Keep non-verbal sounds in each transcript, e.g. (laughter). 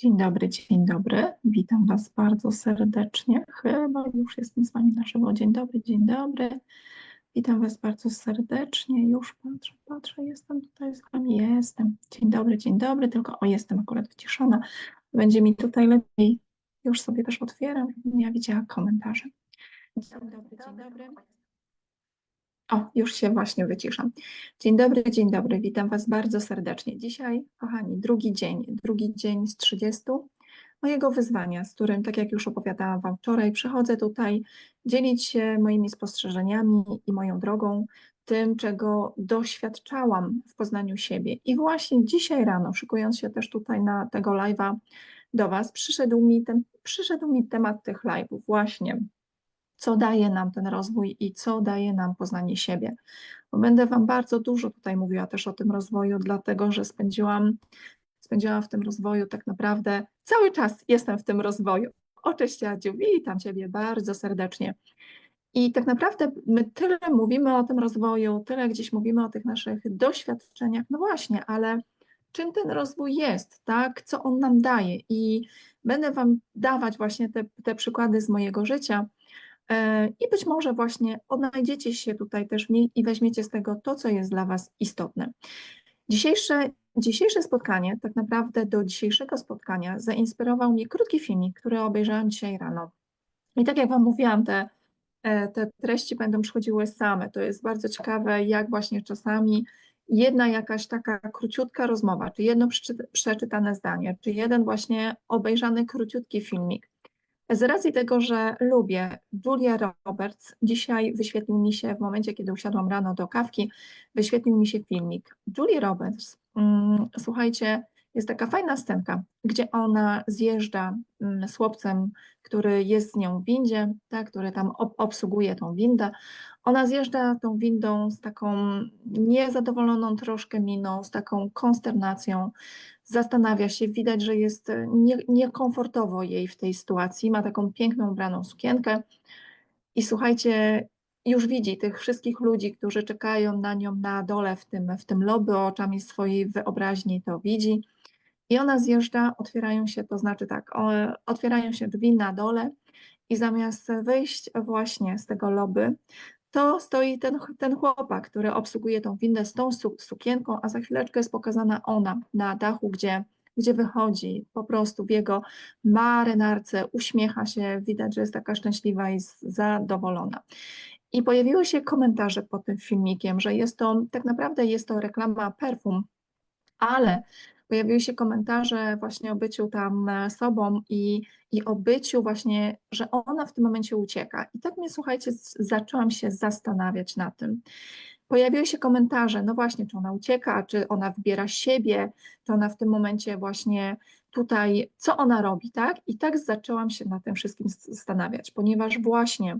Dzień dobry, dzień dobry. Witam Was bardzo serdecznie. Chyba już jestem z Wami na żywo. Dzień dobry, dzień dobry. Witam Was bardzo serdecznie. Już patrzę, patrzę, jestem tutaj z Wami, jestem. Dzień dobry, dzień dobry, tylko o, jestem akurat wyciszona. Będzie mi tutaj lepiej. Już sobie też otwieram, żebym ja widziała komentarze. Dzień dobry, dzień dobry. O, już się właśnie wyciszam. Dzień dobry, dzień dobry, witam Was bardzo serdecznie. Dzisiaj, kochani, drugi dzień, drugi dzień z 30 mojego wyzwania, z którym, tak jak już opowiadałam Wam wczoraj, przychodzę tutaj dzielić się moimi spostrzeżeniami i moją drogą, tym, czego doświadczałam w poznaniu siebie. I właśnie dzisiaj rano, szykując się też tutaj na tego live'a do Was, przyszedł mi, ten, przyszedł mi temat tych live'ów właśnie co daje nam ten rozwój i co daje nam poznanie siebie. Bo będę Wam bardzo dużo tutaj mówiła też o tym rozwoju, dlatego że spędziłam, spędziłam w tym rozwoju tak naprawdę cały czas jestem w tym rozwoju. O cześć Jadziu, witam Ciebie bardzo serdecznie. I tak naprawdę my tyle mówimy o tym rozwoju, tyle gdzieś mówimy o tych naszych doświadczeniach, no właśnie, ale czym ten rozwój jest, tak? Co on nam daje? I będę Wam dawać właśnie te, te przykłady z mojego życia, I być może właśnie odnajdziecie się tutaj też w niej i weźmiecie z tego to, co jest dla Was istotne. Dzisiejsze, dzisiejsze spotkanie, tak naprawdę do dzisiejszego spotkania zainspirował mnie krótki filmik, który obejrzałam dzisiaj rano. I tak jak Wam mówiłam, te, e, te treści będą przychodziły same. To jest bardzo ciekawe, jak właśnie czasami jedna jakaś taka króciutka rozmowa, czy jedno przeczytane zdanie, czy jeden właśnie obejrzany króciutki filmik z racji tego, że lubię Julia Roberts, dzisiaj wyświetlił mi się w momencie, kiedy usiadłam rano do kawki, wyświetlił mi się filmik. Julia Roberts, mm, słuchajcie, jest taka fajna scenka, gdzie ona zjeżdża mm, z chłopcem, który jest z nią w windzie, tak, który tam ob obsługuje tą windę. Ona zjeżdża tą windą z taką niezadowoloną troszkę miną, z taką konsternacją, zastanawia się, widać, że jest e, nie, niekomfortowo jej w tej sytuacji, ma taką piękną ubraną sukienkę. I słuchajcie, już widzi tych wszystkich ludzi, którzy czekają na nią na dole w tym, w tym lobby, oczami swojej wyobraźni to widzi i ona zjeżdża, otwierają się, to znaczy tak, otwierają się drzwi na dole i zamiast wyjść właśnie z tego lobby, to stoi ten, ten chłopak, który obsługuje tą windę z tą sukienką, a za chwileczkę jest pokazana ona na dachu, gdzie, gdzie wychodzi po prostu w jego marynarce, uśmiecha się, widać, że jest taka szczęśliwa i zadowolona. I pojawiły się komentarze pod tym filmikiem, że jest to, tak naprawdę jest to reklama perfum, ale pojawiły się komentarze właśnie o byciu tam e, sobą i, i o byciu właśnie, że ona w tym momencie ucieka. I tak mnie, słuchajcie, zaczęłam się zastanawiać na tym. Pojawiły się komentarze, no właśnie, czy ona ucieka, czy ona wybiera siebie, czy ona w tym momencie właśnie tutaj, co ona robi, tak? I tak zaczęłam się na tym wszystkim zastanawiać, ponieważ właśnie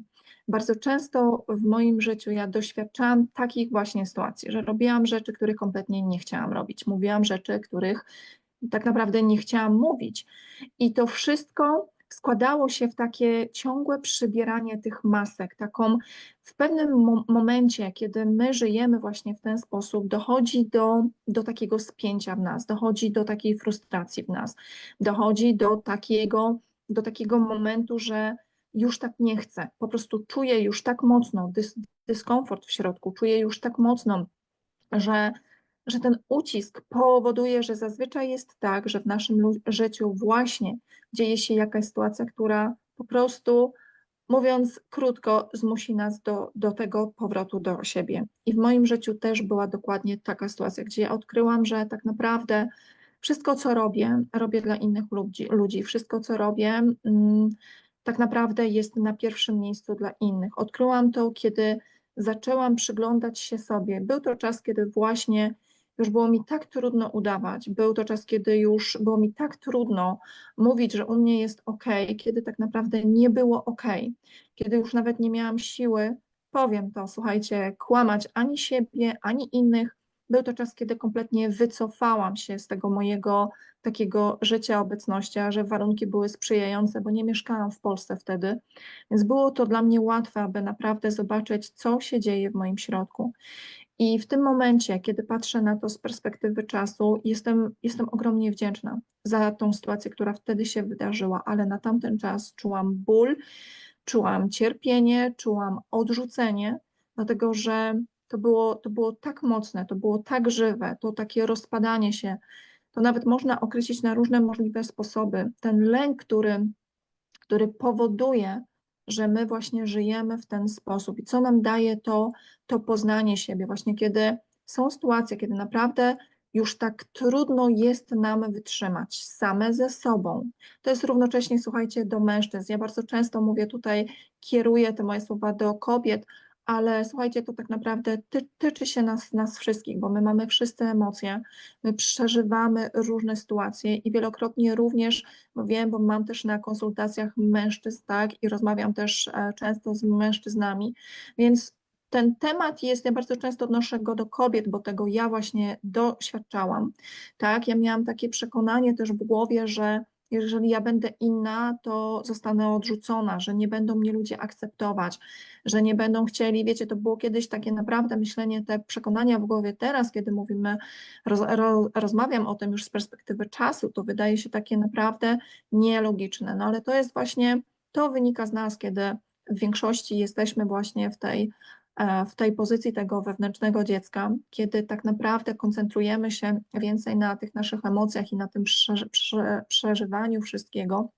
bardzo często w moim życiu ja doświadczałam takich właśnie sytuacji, że robiłam rzeczy, których kompletnie nie chciałam robić, mówiłam rzeczy, których tak naprawdę nie chciałam mówić. I to wszystko składało się w takie ciągłe przybieranie tych masek, taką w pewnym mo momencie, kiedy my żyjemy właśnie w ten sposób, dochodzi do, do takiego spięcia w nas, dochodzi do takiej frustracji w nas, dochodzi do takiego, do takiego momentu, że już tak nie chcę, po prostu czuję już tak mocno dys, dyskomfort w środku, czuję już tak mocno, że, że ten ucisk powoduje, że zazwyczaj jest tak, że w naszym życiu właśnie dzieje się jakaś sytuacja, która po prostu, mówiąc krótko, zmusi nas do, do tego powrotu do siebie. I w moim życiu też była dokładnie taka sytuacja, gdzie ja odkryłam, że tak naprawdę wszystko, co robię, robię dla innych ludzi. ludzi. Wszystko, co robię, mm, tak naprawdę jest na pierwszym miejscu dla innych. Odkryłam to, kiedy zaczęłam przyglądać się sobie. Był to czas, kiedy właśnie już było mi tak trudno udawać, był to czas, kiedy już było mi tak trudno mówić, że u mnie jest ok, kiedy tak naprawdę nie było ok, kiedy już nawet nie miałam siły, powiem to, słuchajcie, kłamać ani siebie, ani innych. Był to czas, kiedy kompletnie wycofałam się z tego mojego takiego życia obecności, a że warunki były sprzyjające, bo nie mieszkałam w Polsce wtedy, więc było to dla mnie łatwe, aby naprawdę zobaczyć, co się dzieje w moim środku. I w tym momencie, kiedy patrzę na to z perspektywy czasu, jestem, jestem ogromnie wdzięczna za tą sytuację, która wtedy się wydarzyła, ale na tamten czas czułam ból, czułam cierpienie, czułam odrzucenie, dlatego że to było, to było tak mocne, to było tak żywe, to takie rozpadanie się, to nawet można określić na różne możliwe sposoby. Ten lęk, który, który powoduje, że my właśnie żyjemy w ten sposób i co nam daje to, to poznanie siebie, właśnie kiedy są sytuacje, kiedy naprawdę już tak trudno jest nam wytrzymać same ze sobą. To jest równocześnie, słuchajcie, do mężczyzn. Ja bardzo często mówię tutaj, kieruję te moje słowa do kobiet, ale słuchajcie, to tak naprawdę ty, tyczy się nas, nas wszystkich, bo my mamy wszyscy emocje, my przeżywamy różne sytuacje i wielokrotnie również, bo wiem, bo mam też na konsultacjach mężczyzn, tak, i rozmawiam też e, często z mężczyznami, więc ten temat jest, ja bardzo często odnoszę go do kobiet, bo tego ja właśnie doświadczałam, tak, ja miałam takie przekonanie też w głowie, że jeżeli ja będę inna, to zostanę odrzucona, że nie będą mnie ludzie akceptować, że nie będą chcieli, wiecie, to było kiedyś takie naprawdę myślenie, te przekonania w głowie. Teraz, kiedy mówimy, roz, rozmawiam o tym już z perspektywy czasu, to wydaje się takie naprawdę nielogiczne, no ale to jest właśnie, to wynika z nas, kiedy w większości jesteśmy właśnie w tej w tej pozycji tego wewnętrznego dziecka, kiedy tak naprawdę koncentrujemy się więcej na tych naszych emocjach i na tym przeżywaniu wszystkiego,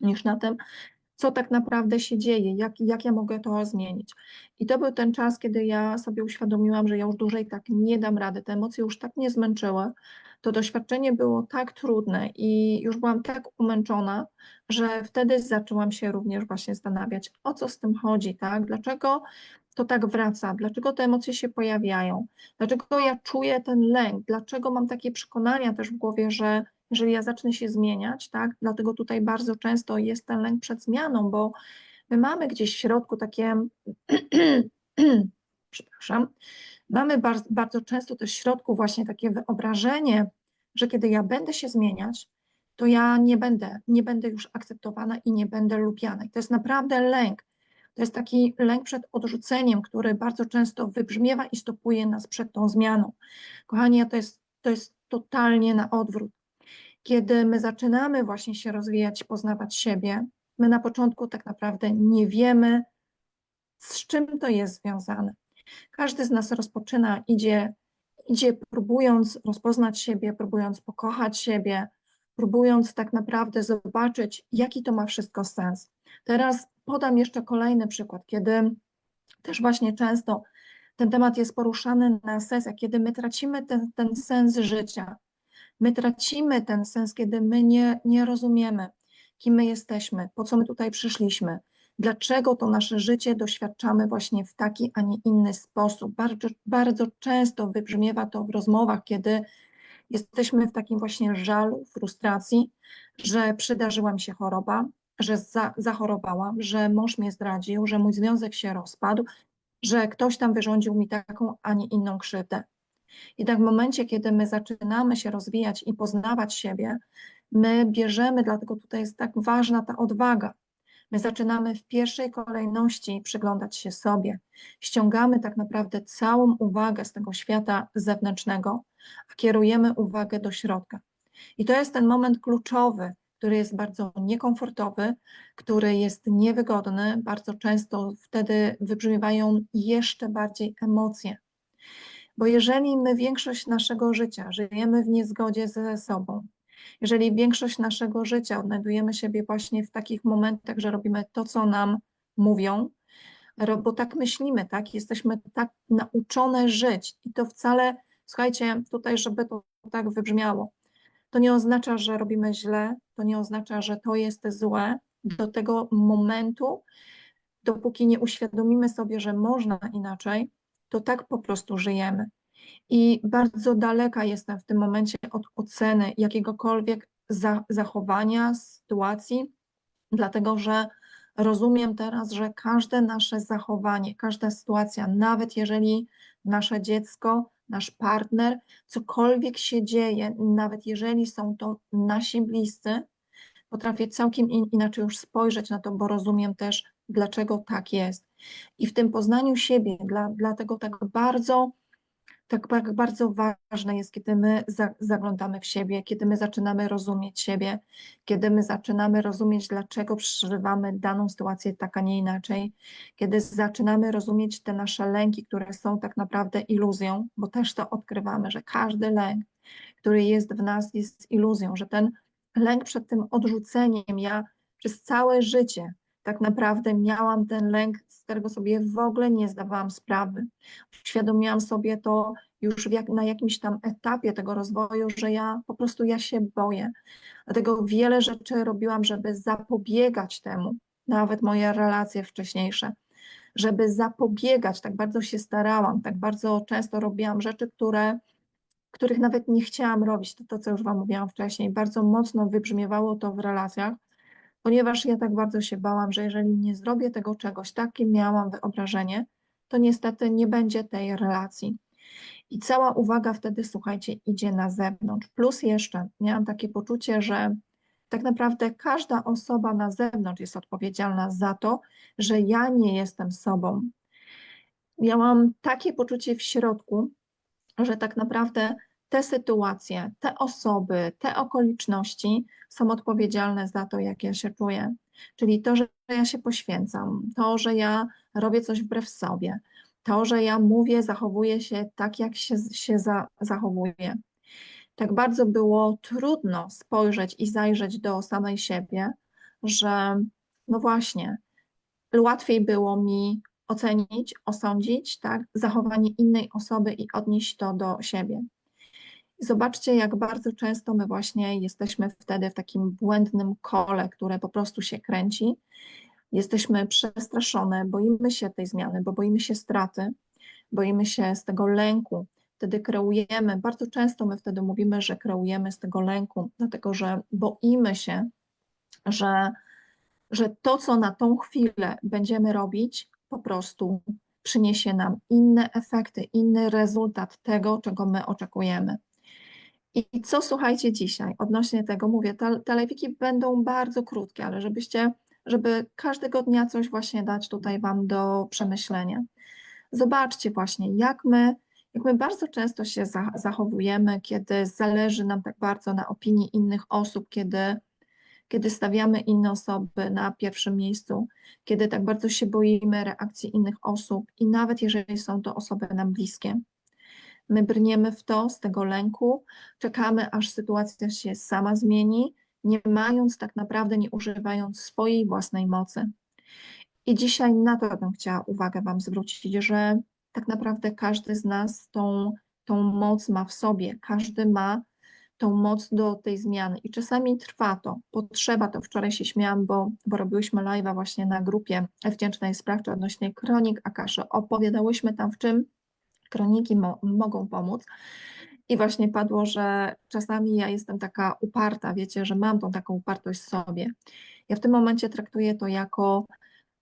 niż na tym, co tak naprawdę się dzieje, jak, jak ja mogę to zmienić. I to był ten czas, kiedy ja sobie uświadomiłam, że ja już dłużej tak nie dam rady, te emocje już tak mnie zmęczyły, to doświadczenie było tak trudne i już byłam tak umęczona, że wtedy zaczęłam się również właśnie zastanawiać, o co z tym chodzi, tak? Dlaczego to tak wraca, dlaczego te emocje się pojawiają, dlaczego ja czuję ten lęk, dlaczego mam takie przekonania też w głowie, że jeżeli ja zacznę się zmieniać, tak, dlatego tutaj bardzo często jest ten lęk przed zmianą, bo my mamy gdzieś w środku takie, (clears throat) przepraszam, mamy bardzo, bardzo często też w środku właśnie takie wyobrażenie, że kiedy ja będę się zmieniać, to ja nie będę, nie będę już akceptowana i nie będę lubiana. I to jest naprawdę lęk. To jest taki lęk przed odrzuceniem, który bardzo często wybrzmiewa i stopuje nas przed tą zmianą. Kochani, to jest, to jest totalnie na odwrót. Kiedy my zaczynamy właśnie się rozwijać, poznawać siebie, my na początku tak naprawdę nie wiemy, z czym to jest związane. Każdy z nas rozpoczyna, idzie, idzie próbując rozpoznać siebie, próbując pokochać siebie, próbując tak naprawdę zobaczyć, jaki to ma wszystko sens. Teraz podam jeszcze kolejny przykład, kiedy też właśnie często ten temat jest poruszany na sesjach, kiedy my tracimy ten, ten sens życia. My tracimy ten sens, kiedy my nie, nie rozumiemy, kim my jesteśmy, po co my tutaj przyszliśmy, dlaczego to nasze życie doświadczamy właśnie w taki, a nie inny sposób. Bardzo, bardzo często wybrzmiewa to w rozmowach, kiedy jesteśmy w takim właśnie żalu, frustracji, że przydarzyła mi się choroba, że za, zachorowałam, że mąż mnie zdradził, że mój związek się rozpadł, że ktoś tam wyrządził mi taką, a nie inną krzywdę. Jednak w momencie, kiedy my zaczynamy się rozwijać i poznawać siebie, my bierzemy, dlatego tutaj jest tak ważna ta odwaga. My zaczynamy w pierwszej kolejności przyglądać się sobie, ściągamy tak naprawdę całą uwagę z tego świata zewnętrznego, a kierujemy uwagę do środka. I to jest ten moment kluczowy, który jest bardzo niekomfortowy, który jest niewygodny. Bardzo często wtedy wybrzmiewają jeszcze bardziej emocje. Bo jeżeli my większość naszego życia żyjemy w niezgodzie ze sobą, jeżeli większość naszego życia odnajdujemy siebie właśnie w takich momentach, że robimy to, co nam mówią, bo tak myślimy, tak, jesteśmy tak nauczone żyć i to wcale, słuchajcie, tutaj, żeby to tak wybrzmiało, to nie oznacza, że robimy źle, to nie oznacza, że to jest złe. Do tego momentu, dopóki nie uświadomimy sobie, że można inaczej, to tak po prostu żyjemy. I bardzo daleka jestem w tym momencie od oceny jakiegokolwiek za, zachowania, sytuacji, dlatego że rozumiem teraz, że każde nasze zachowanie, każda sytuacja, nawet jeżeli nasze dziecko nasz partner, cokolwiek się dzieje, nawet jeżeli są to nasi bliscy, potrafię całkiem in, inaczej już spojrzeć na to, bo rozumiem też, dlaczego tak jest. I w tym poznaniu siebie, dla, dlatego tak bardzo tak ba- bardzo ważne jest, kiedy my za, zaglądamy w siebie, kiedy my zaczynamy rozumieć siebie, kiedy my zaczynamy rozumieć, dlaczego przeżywamy daną sytuację tak, a nie inaczej, kiedy zaczynamy rozumieć te nasze lęki, które są tak naprawdę iluzją, bo też to odkrywamy, że każdy lęk, który jest w nas, jest iluzją, że ten lęk przed tym odrzuceniem, ja przez całe życie tak naprawdę miałam ten lęk, z którego sobie w ogóle nie zdawałam sprawy. Uświadomiłam sobie to już jak, na jakimś tam etapie tego rozwoju, że ja po prostu ja się boję. Dlatego wiele rzeczy robiłam, żeby zapobiegać temu, nawet moje relacje wcześniejsze, żeby zapobiegać, tak bardzo się starałam, tak bardzo często robiłam rzeczy, które których nawet nie chciałam robić, to, to co już Wam mówiłam wcześniej, bardzo mocno wybrzmiewało to w relacjach, ponieważ ja tak bardzo się bałam, że jeżeli nie zrobię tego czegoś, takie miałam wyobrażenie, to niestety nie będzie tej relacji. I cała uwaga wtedy, słuchajcie, idzie na zewnątrz. Plus jeszcze miałam takie poczucie, że tak naprawdę każda osoba na zewnątrz jest odpowiedzialna za to, że ja nie jestem sobą. Miałam takie poczucie w środku, że tak naprawdę te sytuacje, te osoby, te okoliczności są odpowiedzialne za to, jak ja się czuję. Czyli to, że ja się poświęcam, to, że ja robię coś wbrew sobie, to, że ja mówię, zachowuję się tak, jak się, się za, zachowuję. Tak bardzo było trudno spojrzeć i zajrzeć do samej siebie, że no właśnie, łatwiej było mi ocenić, osądzić tak, zachowanie innej osoby i odnieść to do siebie. Zobaczcie, jak bardzo często my właśnie jesteśmy wtedy w takim błędnym kole, które po prostu się kręci. Jesteśmy przestraszone, boimy się tej zmiany, bo boimy się straty, boimy się z tego lęku. Wtedy kreujemy, bardzo często my wtedy mówimy, że kreujemy z tego lęku, dlatego że boimy się, że, że to, co na tą chwilę będziemy robić, po prostu przyniesie nam inne efekty, inny rezultat tego, czego my oczekujemy. I co słuchajcie dzisiaj odnośnie tego, mówię, te, te będą bardzo krótkie, ale żebyście, żeby każdego dnia coś właśnie dać tutaj Wam do przemyślenia. Zobaczcie właśnie, jak my, jak my bardzo często się za, zachowujemy, kiedy zależy nam tak bardzo na opinii innych osób, kiedy, kiedy stawiamy inne osoby na pierwszym miejscu, kiedy tak bardzo się boimy reakcji innych osób i nawet jeżeli są to osoby nam bliskie. My brniemy w to z tego lęku, czekamy, aż sytuacja się sama zmieni, nie mając tak naprawdę, nie używając swojej własnej mocy. I dzisiaj na to bym chciała uwagę Wam zwrócić, że tak naprawdę każdy z nas tą, tą moc ma w sobie, każdy ma tą moc do tej zmiany i czasami trwa to, potrzeba to. Wczoraj się śmiałam, bo, bo robiłyśmy live'a właśnie na grupie Wdzięcznej Sprawczej odnośnie kronik Akaszy. Opowiadałyśmy tam w czym kroniki mo mogą pomóc. I właśnie padło, że czasami ja jestem taka uparta, wiecie, że mam tą taką upartość w sobie. Ja w tym momencie traktuję to jako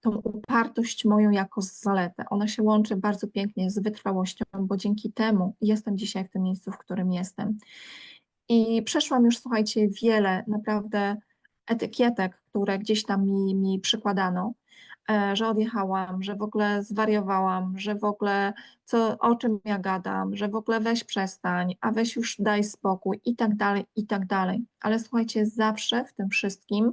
tą upartość moją jako zaletę. Ona się łączy bardzo pięknie z wytrwałością, bo dzięki temu jestem dzisiaj w tym miejscu, w którym jestem. I przeszłam już, słuchajcie, wiele naprawdę etykietek, które gdzieś tam mi, mi przykładano, że odjechałam, że w ogóle zwariowałam, że w ogóle co, o czym ja gadam, że w ogóle weź przestań, a weź już daj spokój i tak dalej, i tak dalej. Ale słuchajcie, zawsze w tym wszystkim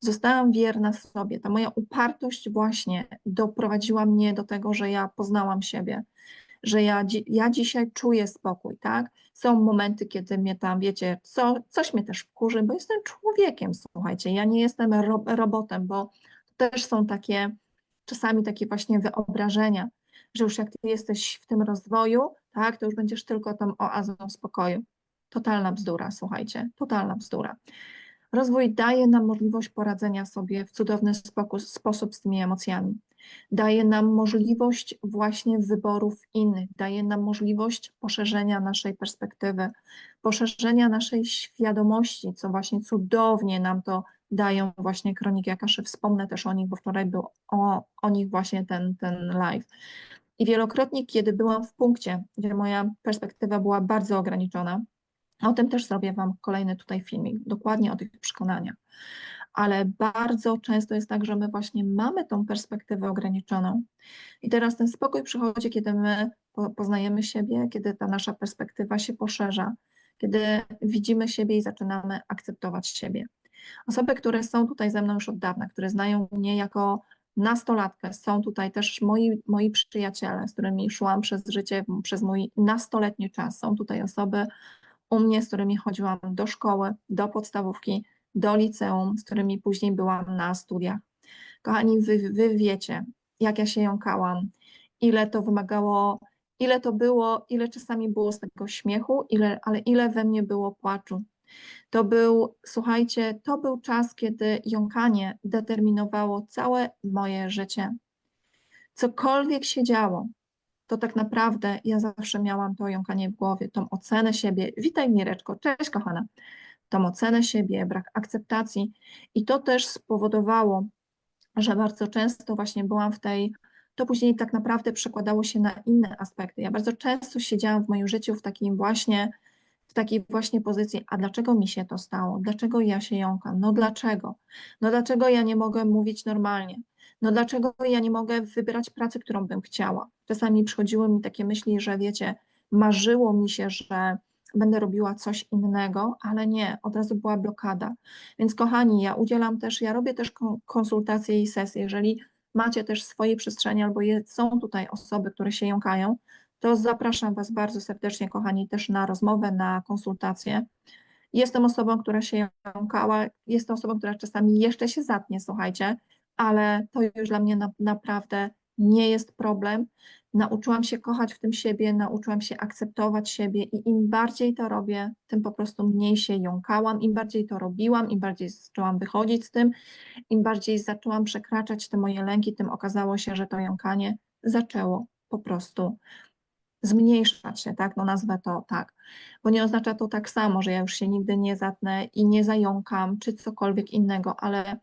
zostałam wierna sobie. Ta moja upartość właśnie doprowadziła mnie do tego, że ja poznałam siebie, że ja, ja dzisiaj czuję spokój, tak? Są momenty, kiedy mnie tam, wiecie, co, coś mnie też wkurzy, bo jestem człowiekiem, słuchajcie, ja nie jestem ro, robotem, bo też są takie, czasami takie właśnie wyobrażenia, że już jak ty jesteś w tym rozwoju, tak, to już będziesz tylko tą oazą spokoju. Totalna bzdura, słuchajcie, totalna bzdura. Rozwój daje nam możliwość poradzenia sobie w cudowny sposób z tymi emocjami. Daje nam możliwość właśnie wyborów innych, daje nam możliwość poszerzenia naszej perspektywy, poszerzenia naszej świadomości, co właśnie cudownie nam to dają właśnie kroniki Akaszy. Wspomnę też o nich, bo wczoraj był o, o nich właśnie ten, ten live. I wielokrotnie, kiedy byłam w punkcie, gdzie moja perspektywa była bardzo ograniczona, o tym też zrobię Wam kolejny tutaj filmik, dokładnie o tych przekonaniach. ale bardzo często jest tak, że my właśnie mamy tą perspektywę ograniczoną. I teraz ten spokój przychodzi, kiedy my poznajemy siebie, kiedy ta nasza perspektywa się poszerza, kiedy widzimy siebie i zaczynamy akceptować siebie. Osoby, które są tutaj ze mną już od dawna, które znają mnie jako nastolatkę, są tutaj też moi, moi przyjaciele, z którymi szłam przez życie, przez mój nastoletni czas. Są tutaj osoby u mnie, z którymi chodziłam do szkoły, do podstawówki, do liceum, z którymi później byłam na studiach. Kochani, wy, wy wiecie, jak ja się jąkałam, ile to wymagało, ile to było, ile czasami było z tego śmiechu, ile, ale ile we mnie było płaczu. To był, słuchajcie, to był czas, kiedy jąkanie determinowało całe moje życie. Cokolwiek się działo, to tak naprawdę ja zawsze miałam to jąkanie w głowie, tą ocenę siebie. Witaj Mireczko, cześć kochana. Tą ocenę siebie, brak akceptacji i to też spowodowało, że bardzo często właśnie byłam w tej, to później tak naprawdę przekładało się na inne aspekty. Ja bardzo często siedziałam w moim życiu w takim właśnie, w takiej właśnie pozycji, a dlaczego mi się to stało? Dlaczego ja się jąkam? No dlaczego? No dlaczego ja nie mogę mówić normalnie? No dlaczego ja nie mogę wybierać pracy, którą bym chciała? Czasami przychodziły mi takie myśli, że wiecie, marzyło mi się, że będę robiła coś innego, ale nie, od razu była blokada. Więc kochani, ja udzielam też, ja robię też konsultacje i sesje. Jeżeli macie też swoje przestrzenie albo są tutaj osoby, które się jąkają, to zapraszam Was bardzo serdecznie, kochani, też na rozmowę, na konsultację. Jestem osobą, która się jąkała, jestem osobą, która czasami jeszcze się zatnie, słuchajcie, ale to już dla mnie na, naprawdę nie jest problem. Nauczyłam się kochać w tym siebie, nauczyłam się akceptować siebie i im bardziej to robię, tym po prostu mniej się jąkałam, im bardziej to robiłam, im bardziej zaczęłam wychodzić z tym, im bardziej zaczęłam przekraczać te moje lęki, tym okazało się, że to jąkanie zaczęło po prostu zmniejszać się, tak, no nazwę to tak, bo nie oznacza to tak samo, że ja już się nigdy nie zatnę i nie zająkam, czy cokolwiek innego, ale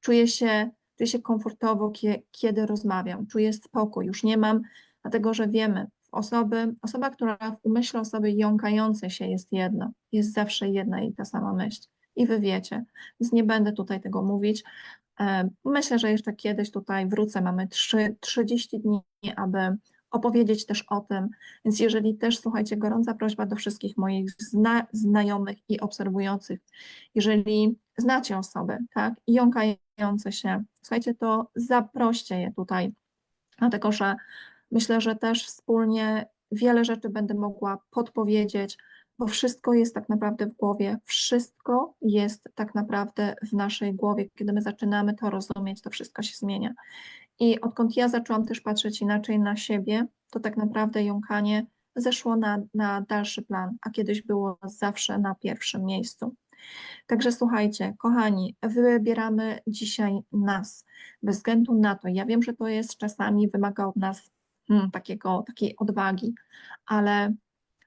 czuję się, czuję się komfortowo, kiedy rozmawiam, czuję spokój, już nie mam, dlatego że wiemy, osoby, osoba, która w umyśle osoby jąkającej się jest jedna, jest zawsze jedna i ta sama myśl. I wy wiecie, więc nie będę tutaj tego mówić, e, Myślę, że jeszcze kiedyś tutaj wrócę. Mamy 3, 30 dni, aby opowiedzieć też o tym. Więc jeżeli też, słuchajcie, gorąca prośba do wszystkich moich zna znajomych i obserwujących, jeżeli znacie osoby, tak, jąkające się, słuchajcie, to zaproście je tutaj, dlatego że myślę, że też wspólnie wiele rzeczy będę mogła podpowiedzieć, bo wszystko jest tak naprawdę w głowie, wszystko jest tak naprawdę w naszej głowie. Kiedy my zaczynamy to rozumieć, to wszystko się zmienia. I odkąd ja zaczęłam też patrzeć inaczej na siebie, to tak naprawdę jąkanie zeszło na, na dalszy plan, a kiedyś było zawsze na pierwszym miejscu. Także słuchajcie, kochani, wybieramy dzisiaj nas, bez względu na to. Ja wiem, że to jest czasami wymaga od nas hmm, takiego, takiej odwagi, ale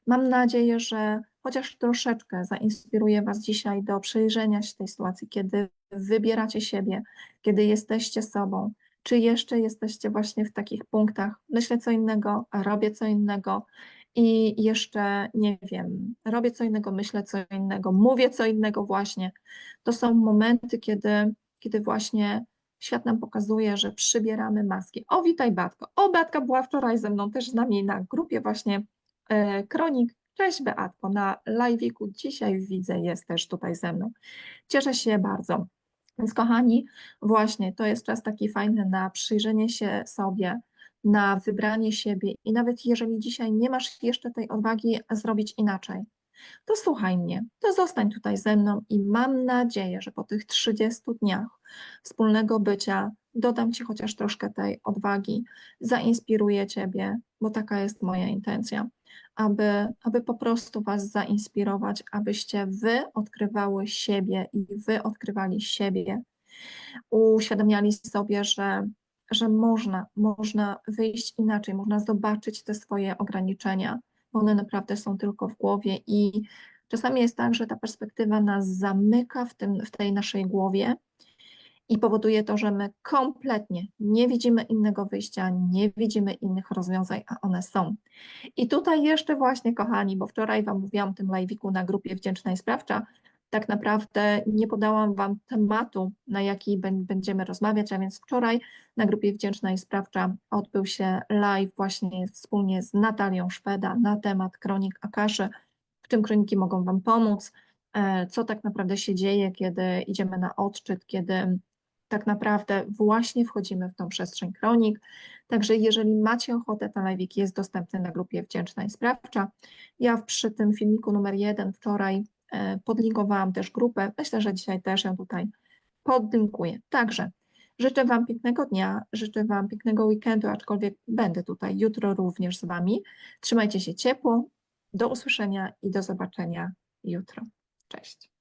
mam nadzieję, że chociaż troszeczkę zainspiruje Was dzisiaj do przyjrzenia się tej sytuacji, kiedy wybieracie siebie, kiedy jesteście sobą, czy jeszcze jesteście właśnie w takich punktach, myślę co innego, robię co innego i jeszcze nie wiem, robię co innego, myślę co innego, mówię co innego właśnie. To są momenty, kiedy, kiedy właśnie świat nam pokazuje, że przybieramy maski. O, witaj Batko. O, Beatka była wczoraj ze mną też z nami na grupie właśnie e, Kronik. Cześć Beatko, na live'iku dzisiaj widzę, jest też tutaj ze mną. Cieszę się bardzo. Więc kochani, właśnie to jest czas taki fajny na przyjrzenie się sobie, na wybranie siebie i nawet jeżeli dzisiaj nie masz jeszcze tej odwagi zrobić inaczej, to słuchaj mnie, to zostań tutaj ze mną i mam nadzieję, że po tych 30 dniach wspólnego bycia dodam Ci chociaż troszkę tej odwagi, zainspiruję Ciebie, bo taka jest moja intencja aby, aby po prostu Was zainspirować, abyście Wy odkrywały siebie i Wy odkrywali siebie, uświadamiali sobie, że, że można, można wyjść inaczej, można zobaczyć te swoje ograniczenia, bo one naprawdę są tylko w głowie i czasami jest tak, że ta perspektywa nas zamyka w, tym, w tej naszej głowie i powoduje to, że my kompletnie nie widzimy innego wyjścia, nie widzimy innych rozwiązań, a one są. I tutaj jeszcze właśnie, kochani, bo wczoraj Wam mówiłam o tym live'iku na grupie Wdzięczna i Sprawcza, tak naprawdę nie podałam Wam tematu, na jaki bę- będziemy rozmawiać, a więc wczoraj na grupie Wdzięczna i Sprawcza odbył się live właśnie wspólnie z Natalią Szweda na temat kronik Akaszy, w czym kroniki mogą Wam pomóc, e, co tak naprawdę się dzieje, kiedy idziemy na odczyt, kiedy tak naprawdę właśnie wchodzimy w tą przestrzeń kronik. Także jeżeli macie ochotę, ten live jest dostępny na grupie Wdzięczna i Sprawcza. Ja przy tym filmiku numer jeden wczoraj e, podlinkowałam też grupę. Myślę, że dzisiaj też ją tutaj podlinkuję. Także życzę Wam pięknego dnia, życzę Wam pięknego weekendu, aczkolwiek będę tutaj jutro również z Wami. Trzymajcie się ciepło. Do usłyszenia i do zobaczenia jutro. Cześć.